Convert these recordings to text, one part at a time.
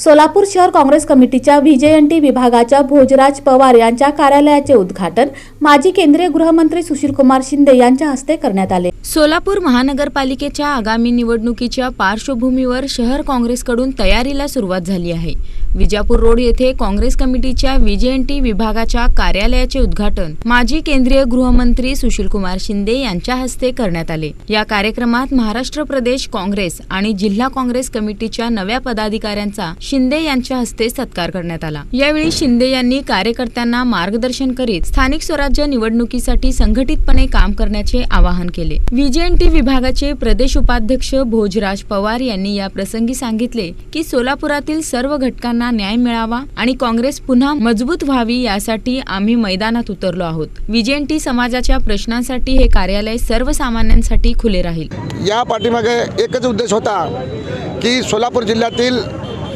सोलापूर शहर काँग्रेस कमिटीच्या व्हीजेएनटी विभागाच्या भोजराज पवार यांच्या कार्यालयाचे उद्घाटन माजी केंद्रीय गृहमंत्री सुशीलकुमार शिंदे यांच्या हस्ते करण्यात आले. सोलापूर महानगरपालिकेच्या आगामी निवडणुकीच्या पार्श्वभूमीवर शहर काँग्रेसकडून तयारीला सुरुवात झाली आहे. विजापूर रोड येथे काँग्रेस कमिटीच्या व्हीजेएनटी विभागाच्या कार्यालयाचे उद्घाटन माजी केंद्रीय गृहमंत्री सुशीलकुमार शिंदे यांच्या हस्ते करण्यात आले. या कार्यक्रमात महाराष्ट्र प्रदेश काँग्रेस आणि जिल्हा काँग्रेस कमिटीच्या नव्या पदाधिकाऱ्यांचा शिंदे यांच्या हस्ते सत्कार करण्यात आला. यावेळी शिंदे यांनी कार्यकर्त्यांना मार्गदर्शन करीत स्थानिक स्वराज्य निवडणुकीसाठी संघटितपणे काम करण्याचे आवाहन केले. व्हीजेएनटी विभागाचे प्रदेश उपाध्यक्ष भोजराज पवार यांनी या प्रसंगी सांगितले की सोलापुरातील सर्व घटकांना न्याय मिळावा आणि काँग्रेस पुन्हा मजबूत व्हावी यासाठी आम्ही मैदानात उतरलो आहोत. विजेंटी समाजाच्या प्रश्नांसाठी हे कार्यालय सर्वसामान्यांसाठी खुले राहील. या पाठीमागे एकच उद्देश होता की सोलापूर जिल्ह्यातील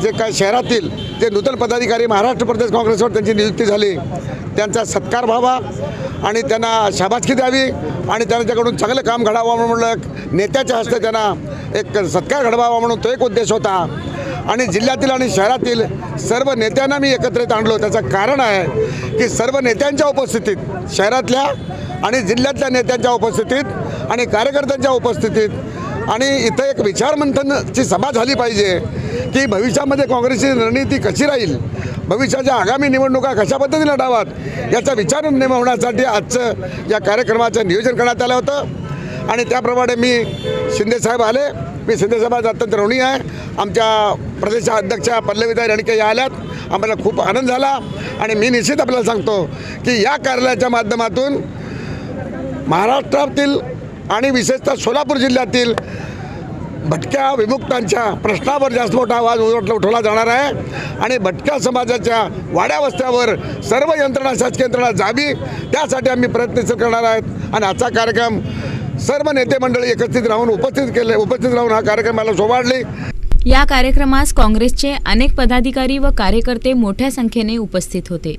जे काय शहरातील जे नूतन पदाधिकारी महाराष्ट्र प्रदेश काँग्रेसवर त्यांची नियुक्ती झाली त्यांचा सत्कार व्हावा आणि त्यांना शाबासकी द्यावी आणि त्यांच्याकडून चांगलं काम घडावं म्हणून नेत्याच्या हस्ते त्यांना एक सत्कार घडवावा म्हणून तो एक उद्देश होता. आणि जिल्ह्यातील आणि शहरातील सर्व नेत्यांना मी एकत्रित आणलो. त्याचं कारण आहे की सर्व नेत्यांच्या उपस्थितीत शहरातल्या आणि जिल्ह्यातल्या नेत्यांच्या उपस्थितीत आणि कार्यकर्त्यांच्या उपस्थितीत आणि इथं एक विचारमंथनची सभा झाली पाहिजे की भविष्यामध्ये काँग्रेसची रणनीती कशी राहील? भविष्याच्या आगामी निवडणुका कशा पद्धतीने लढावात याचा विचार होण्यासाठी आजचं या कार्यक्रमाचं नियोजन करण्यात आलं होतं. आणि त्याप्रमाणे मी शिंदेसाहेब आले. मी शिंदेसाहेबांचा अत्यंत ऋणी आहे. आमच्या प्रदेशाध्यक्षा पल्लवीताई रणके या आल्यात. आम्हाला खूप आनंद झाला. आणि मी निश्चित आपल्याला सांगतो की या कार्यालयाच्या माध्यमातून महाराष्ट्रातील आणि विशेषतः सोलापूर जिल्ह्यातील भटक्या विमुक्तांच्या प्रश्नावर जास्त मोठा आवाज उठवला जाणार आहे. आणि भटक्या समाजाच्या वाड्यावस्त्यावर सर्व यंत्रणा शासकीय यंत्रणा जावी. त्यासाठी आम्ही प्रयत्नशील करणार आहेत. आणि आजचा कार्यक्रम सर्व नेते मंडळी एकत्रित राहून उपस्थित केले उपस्थित राहून हा कार्यक्रमाला शोभाडली या कार्यक्रमास काँग्रेसचे अनेक पदाधिकारी व कार्यकर्ते मोठ्या संख्येने उपस्थित होते.